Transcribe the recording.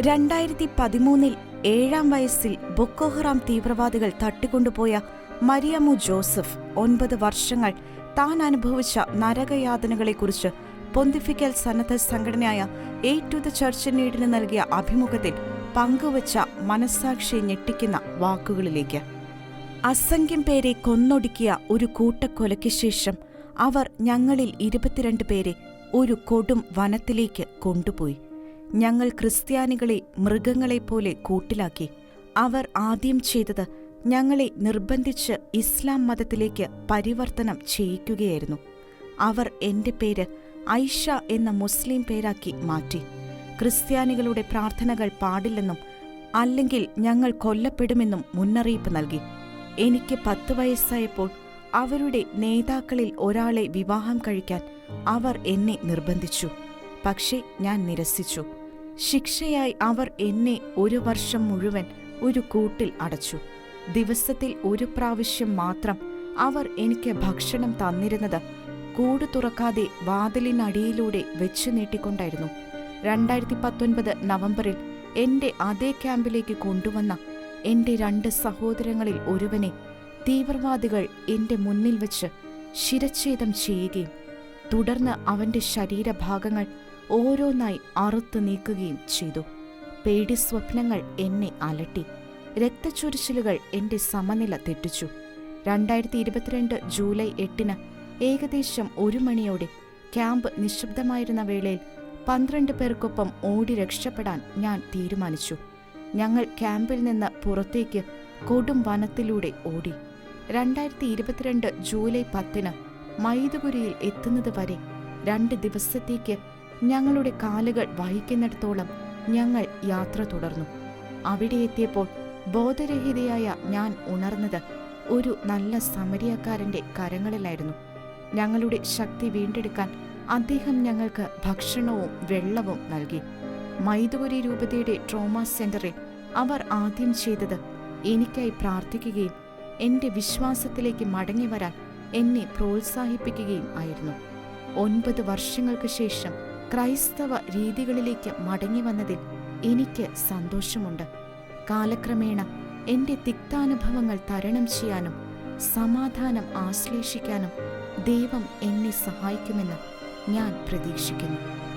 രണ്ടായിരത്തി പതിമൂന്നിൽ ഏഴാം വയസ്സിൽ ബൊക്കോഹറാം തീവ്രവാദികൾ തട്ടിക്കൊണ്ടുപോയ മരിയമു ജോസഫ് ഒൻപത് വർഷങ്ങൾ താൻ അനുഭവിച്ച നരകയാതനകളെക്കുറിച്ച് പൊന്തിഫിക്കൽ സന്നദ്ധ സംഘടനയായ എ ടു ദ ചർച്ച് നീഡിന് നൽകിയ അഭിമുഖത്തിൽ പങ്കുവച്ച മനസ്സാക്ഷിയെ ഞെട്ടിക്കുന്ന വാക്കുകളിലേക്ക്. അസംഖ്യം പേരെ കൊന്നൊടുക്കിയ ഒരു കൂട്ടക്കൊലയ്ക്ക് ശേഷം അവർ ഞങ്ങളിൽ ഇരുപത്തിരണ്ട് പേരെ ഒരു കൊടും വനത്തിലേക്ക് കൊണ്ടുപോയി. ഞങ്ങൾ ക്രിസ്ത്യാനികളെ മൃഗങ്ങളെപ്പോലെ കൂട്ടിലാക്കി. അവർ ആദ്യം ചെയ്തത് ഞങ്ങളെ നിർബന്ധിച്ച് ഇസ്ലാം മതത്തിലേക്ക് പരിവർത്തനം ചെയ്യിക്കുകയായിരുന്നു. അവർ എന്റെ പേര് ഐഷ എന്ന മുസ്ലിം പേരാക്കി മാറ്റി. ക്രിസ്ത്യാനികളുടെ പ്രാർത്ഥനകൾ പാടില്ലെന്നും അല്ലെങ്കിൽ ഞങ്ങൾ കൊല്ലപ്പെടുമെന്നും മുന്നറിയിപ്പ് നൽകി. എനിക്ക് പത്ത് വയസ്സായപ്പോൾ അവരുടെ നേതാക്കളിൽ ഒരാളെ വിവാഹം കഴിക്കാൻ അവർ എന്നെ നിർബന്ധിച്ചു. പക്ഷേ ഞാൻ നിരസിച്ചു. ശിക്ഷയായി അവർ എന്നെ ഒരു വർഷം മുഴുവൻ ഒരു കൂട്ടിൽ അടച്ചു. ദിവസത്തിൽ ഒരു പ്രാവശ്യം മാത്രം അവർ എനിക്ക് ഭക്ഷണം തന്നിരുന്നത് കൂട് തുറക്കാതെ വാതിലിനടിയിലൂടെ വെച്ച് നീട്ടിക്കൊണ്ടായിരുന്നു. രണ്ടായിരത്തി പത്തൊൻപത് നവംബറിൽ എന്റെ അതേ ക്യാമ്പിലേക്ക് കൊണ്ടുവന്ന എന്റെ രണ്ട് സഹോദരങ്ങളിൽ ഒരുവനെ തീവ്രവാദികൾ എന്റെ മുന്നിൽ വെച്ച് ശിരച്ഛേദം ചെയ്യുകയും തുടർന്ന് അവന്റെ ശരീരഭാഗങ്ങൾ ഓരോന്നായി അറുത്തു നീക്കുകയും ചെയ്തു. പേടി സ്വപ്നങ്ങൾ എന്നെ അലട്ടി. രക്തച്ചൊരിച്ചിലുകൾ എന്റെ സമനില തെറ്റിച്ചു. രണ്ടായിരത്തി ഇരുപത്തിരണ്ട് ജൂലൈ എട്ടിന് ഏകദേശം ഒരു മണിയോടെ ക്യാമ്പ് നിശബ്ദമായിരുന്ന വേളയിൽ പന്ത്രണ്ട് പേർക്കൊപ്പം ഓടി രക്ഷപ്പെടാൻ ഞാൻ തീരുമാനിച്ചു. ഞങ്ങൾ ക്യാമ്പിൽ നിന്ന് പുറത്തേക്ക് കൊടും വനത്തിലൂടെ ഓടി. രണ്ടായിരത്തി ഇരുപത്തിരണ്ട് ജൂലൈ പത്തിന് മൈദപുരിയിൽ എത്തുന്നത് വരെ രണ്ട് ദിവസത്തേക്ക് ഞങ്ങളുടെ കാലുകൾ വഹിക്കുന്നിടത്തോളം ഞങ്ങൾ യാത്ര തുടർന്നു. അവിടെ എത്തിയപ്പോൾ ബോധരഹിതയായ ഞാൻ ഉണർന്നത് ഒരു നല്ല സമരിയക്കാരന്റെ കരങ്ങളിലായിരുന്നു. ഞങ്ങളുടെ ശക്തി വീണ്ടെടുക്കാൻ അദ്ദേഹം ഞങ്ങൾക്ക് ഭക്ഷണവും വെള്ളവും നൽകി. മൈദപുരി രൂപതയുടെ ട്രോമ സെന്ററിൽ അവർ ആദ്യം ചെയ്തത് എനിക്കായി പ്രാർത്ഥിക്കുകയും എന്റെ വിശ്വാസത്തിലേക്ക് മടങ്ങി വരാൻ എന്നെ പ്രോത്സാഹിപ്പിക്കുകയും ആയിരുന്നു. ഒൻപത് വർഷങ്ങൾക്ക് ശേഷം ക്രൈസ്തവ രീതികളിലേക്ക് മടങ്ങി വന്നതിൽ എനിക്ക് സന്തോഷമുണ്ട്. കാലക്രമേണ എന്റെ തിക്താനുഭവങ്ങൾ തരണം ചെയ്യാനും സമാധാനം ആശ്ലേഷിക്കാനും ദൈവം എന്നെ സഹായിക്കുമെന്ന് ഞാൻ പ്രതീക്ഷിക്കുന്നു.